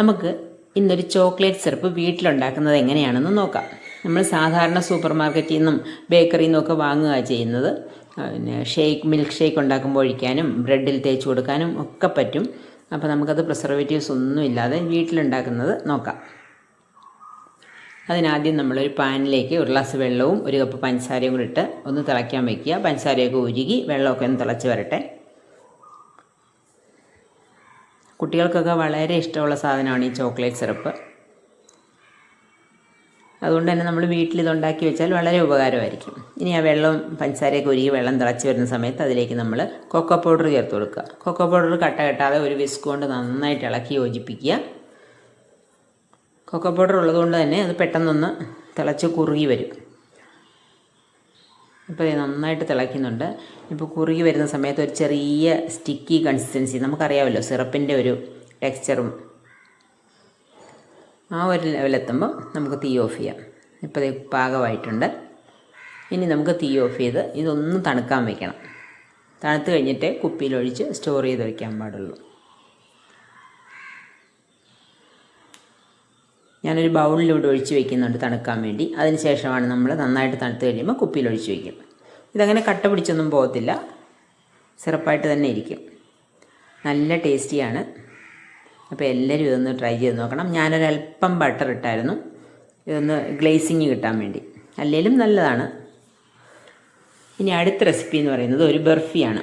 നമുക്ക് ഇന്നൊരു chocolate syrup വീട്ടിലുണ്ടാക്കുന്നത് എങ്ങനെയാണെന്ന് നോക്കാം. നമ്മൾ സാധാരണ സൂപ്പർ മാർക്കറ്റിൽ നിന്നും ബേക്കറിയിൽ നിന്നൊക്കെ വാങ്ങുക ചെയ്യുന്നത്. പിന്നെ ഷേക്ക് മിൽക്ക് ഷേക്ക് ഉണ്ടാക്കുമ്പോൾ ഒഴിക്കാനും ബ്രെഡിൽ തേച്ച് കൊടുക്കാനും ഒക്കെ പറ്റും. അപ്പോൾ നമുക്കത് പ്രിസർവേറ്റീവ്സ് ഒന്നും ഇല്ലാതെ വീട്ടിലുണ്ടാക്കുന്നത് നോക്കാം. അതിനാദ്യം നമ്മളൊരു പാനിലേക്ക് ഒരു ഗ്ലാസ് വെള്ളവും ഒരു കപ്പ് പഞ്ചസാരയും കൂടി ഇട്ട് ഒന്ന് തിളയ്ക്കാൻ വയ്ക്കുക പഞ്ചസാരയൊക്കെ ഉരുകി വെള്ളമൊക്കെ ഒന്ന് തിളച്ച് വരട്ടെ. കുട്ടികൾക്കൊക്കെ വളരെ ഇഷ്ടമുള്ള സാധനമാണ് ഈ ചോക്ലേറ്റ് സിറപ്പ്. അതുകൊണ്ട് തന്നെ നമ്മൾ വീട്ടിൽ ഇതുണ്ടാക്കി വെച്ചാൽ വളരെ ഉപകാരമായിരിക്കും. ഇനി ആ വെള്ളം പഞ്ചസാരയൊക്കെ ഒരുക്കി വെള്ളം തിളച്ച് വരുന്ന സമയത്ത് അതിലേക്ക് നമ്മൾ കൊക്കോ പൗഡർ ചേർത്ത് കൊടുക്കുക. കൊക്കോ പൗഡർ കട്ട കെട്ടാതെ ഒരു വിസ്ക് കൊണ്ട് നന്നായിട്ട് ഇളക്കി യോജിപ്പിക്കുക. കൊക്കോ പൗഡർ ഉള്ളതുകൊണ്ട് തന്നെ അത് പെട്ടെന്നൊന്ന് തിളച്ച് കുറുകി വരും. ഇപ്പോൾ നന്നായിട്ട് തിളയ്ക്കുന്നുണ്ട്. ഇപ്പോൾ കുറുകി വരുന്ന സമയത്ത് ഒരു ചെറിയ സ്റ്റിക്കി കൺസിസ്റ്റൻസി നമുക്കറിയാമല്ലോ സിറപ്പിന്റെ ഒരു ടെക്സ്ചറും ആ ഒരു ലെവലെത്തുമ്പോൾ നമുക്ക് തീ ഓഫ് ചെയ്യാം. ഇപ്പോൾ ഇത് പാകമായിട്ടുണ്ട്. ഇനി നമുക്ക് തീ ഓഫ് ചെയ്ത് ഇതൊന്ന് തണുക്കാൻ വെക്കണം. തണുത്ത് കഴിഞ്ഞിട്ട് കുപ്പിയിലൊഴിച്ച് സ്റ്റോർ ചെയ്ത് വയ്ക്കാൻ പാടുള്ളൂ. ഞാനൊരു ബൗളിലൂടെ ഒഴിച്ച് വെക്കുന്നുണ്ട് തണുക്കാൻ വേണ്ടി. അതിന് ശേഷമാണ് നമ്മൾ നന്നായിട്ട് തണുത്ത് കഴിയുമ്പോൾ കുപ്പിയിൽ ഒഴിച്ച് വയ്ക്കും ഇതങ്ങനെ കട്ട പിടിച്ചൊന്നും പോകത്തില്ല. സിറപ്പായിട്ട് തന്നെ ഇരിക്കും. നല്ല ടേസ്റ്റിയാണ്. അപ്പോൾ എല്ലാവരും ഇതൊന്ന് ട്രൈ ചെയ്ത് നോക്കണം. ഞാനൊരല്പം ബട്ടർ ഇട്ടായിരുന്നു. ഇതൊന്ന് ഗ്ലേസിങ് കിട്ടാൻ വേണ്ടി. അല്ലെങ്കിലും നല്ലതാണ്. ഇനി അടുത്ത റെസിപ്പി എന്ന് പറയുന്നത് ഒരു ബർഫിയാണ്.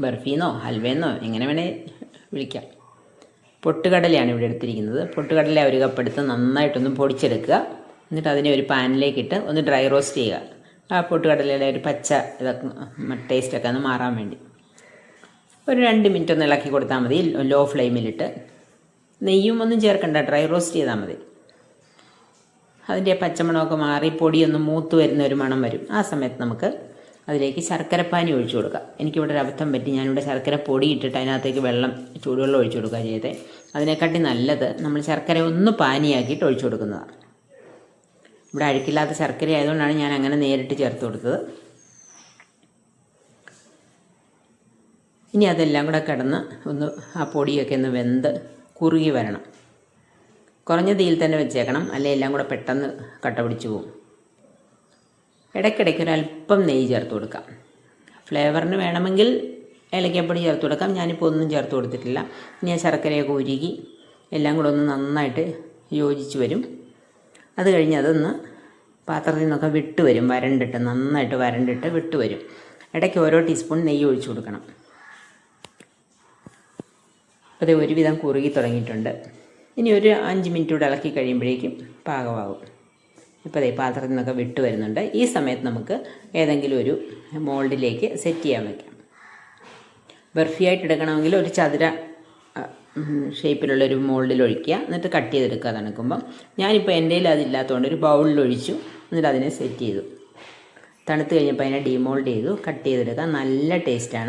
ബർഫിന്നോ ഹൽവേന്നോ എങ്ങനെ വേണേ വിളിക്കാം. പൊട്ടുകടലയാണ് ഇവിടെ എടുത്തിരിക്കുന്നത്. പൊട്ടുകടല ഒരു കപ്പ് എടുത്ത് നന്നായിട്ടൊന്ന് പൊടിച്ചെടുക്കുക. എന്നിട്ട് അതിനെ ഒരു പാനിലേക്കിട്ട് ഒന്ന് ഡ്രൈ റോസ്റ്റ് ചെയ്യുക. ആ പൊട്ടുകടലയുടെ ഒരു പച്ച ഇതൊക്കെ ടേസ്റ്റൊക്കെ ഒന്ന് മാറാൻ വേണ്ടി. ഒരു രണ്ട് മിനിറ്റ് ഒന്ന് ഇളക്കി കൊടുത്താൽ മതി ലോ ഫ്ലെയിമിലിട്ട് നെയ്യും ഒന്നും ചേർക്കണ്ട ഡ്രൈ റോസ്റ്റ് ചെയ്താൽ മതി. അതിന്റെ പച്ചമണമൊക്കെ മാറി പൊടിയൊന്ന് മൂത്ത് വരുന്ന ഒരു മണം വരും. ആ സമയത്ത് നമുക്ക് അതിലേക്ക് ശർക്കരപ്പാനി ഒഴിച്ചു കൊടുക്കാം. എനിക്കിവിടെ ഒരു അബദ്ധം പറ്റി. ഞാനിവിടെ ശർക്കര പൊടി ഇട്ടിട്ട് അതിനകത്തേക്ക് വെള്ളം ചൂടുവെള്ളം ഒഴിച്ചു കൊടുക്കുക ചെയ്തേ. അതിനെക്കാട്ടി നല്ലത് നമ്മൾ ശർക്കര ഒന്ന് പാനിയാക്കിയിട്ട് ഒഴിച്ചു കൊടുക്കുന്നതാണ് ഇവിടെ അഴുക്കില്ലാത്ത ശർക്കര ആയതുകൊണ്ടാണ് ഞാൻ അങ്ങനെ നേരിട്ട് ചേർത്ത് കൊടുത്തത്. ഇനി അതെല്ലാം കൂടെ കിടന്ന് ഒന്ന് ആ പൊടിയൊക്കെ ഒന്ന് വെന്ത് കുറുകി വരണം. കുറഞ്ഞ തീയിൽ തന്നെ വെച്ചേക്കണം. അല്ലെങ്കിൽ എല്ലാം കൂടെ പെട്ടെന്ന് കട്ട പിടിച്ചു പോകും ഇടയ്ക്കിടയ്ക്ക് അല്പം നെയ്യ് ചേർത്ത് കൊടുക്കാം. ഫ്ലേവറിന് വേണമെങ്കിൽ ഏലക്കപ്പൊടി ചേർത്ത് കൊടുക്കാം. ഞാനിപ്പോൾ ഒന്നും ചേർത്ത് കൊടുത്തിട്ടില്ല. ഇനി ആ ശർക്കരയൊക്കെ ഉരുകി എല്ലാം കൂടെ ഒന്ന് നന്നായിട്ട് യോജിച്ച് വരും. അത് കഴിഞ്ഞ് അതൊന്ന് പാത്രത്തിൽ നിന്നൊക്കെ വിട്ട് വരും വരണ്ടിട്ട് നന്നായിട്ട് വരണ്ടിട്ട് വിട്ട് വരും. ഇടയ്ക്ക് ഓരോ ടീസ്പൂൺ നെയ്യ് ഒഴിച്ചു കൊടുക്കണം. അത് ഒരുവിധം കുറുകി തുടങ്ങിയിട്ടുണ്ട്. ഇനി ഒരു അഞ്ച് മിനിറ്റ് കൂടെ ഇളക്കി കഴിയുമ്പോഴേക്കും പാകമാകും ഇപ്പോൾ അതേ പാത്രത്തിൽ നിന്നൊക്കെ വിട്ട് വരുന്നുണ്ട്. ഈ സമയത്ത് നമുക്ക് ഏതെങ്കിലും ഒരു മോൾഡിലേക്ക് സെറ്റ് ചെയ്യാൻ വയ്ക്കാം ബർഫിയായിട്ട് എടുക്കണമെങ്കിൽ ഒരു ചതുര ഷേപ്പിലുള്ളൊരു മോൾഡിൽ ഒഴിക്കുക. എന്നിട്ട് കട്ട് ചെയ്തെടുക്കുക തണുക്കുമ്പം. ഞാനിപ്പോൾ എന്റെ കയ്യിൽ അതില്ലാത്തതുകൊണ്ട് ഒരു ബൗളിൽ ഒഴിച്ചു. എന്നിട്ട് അതിനെ സെറ്റ് ചെയ്തു. തണുത്ത് കഴിഞ്ഞപ്പോൾ അതിനെ ഡിമോൾഡ് ചെയ്തു. കട്ട് ചെയ്തെടുക്കുക. നല്ല ടേസ്റ്റാണ്